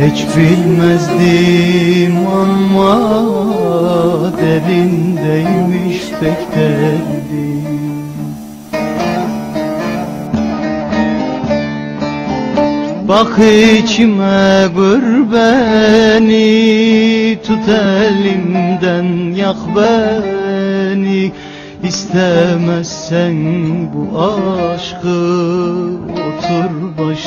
hiç bilmezdim ama derindeymiş pek derdim. Bak içime gör beni Tut elimden yak beni. İstemezsen bu aşkı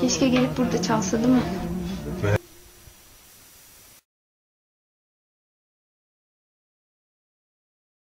Keşke gelip burada çalsa değil mi?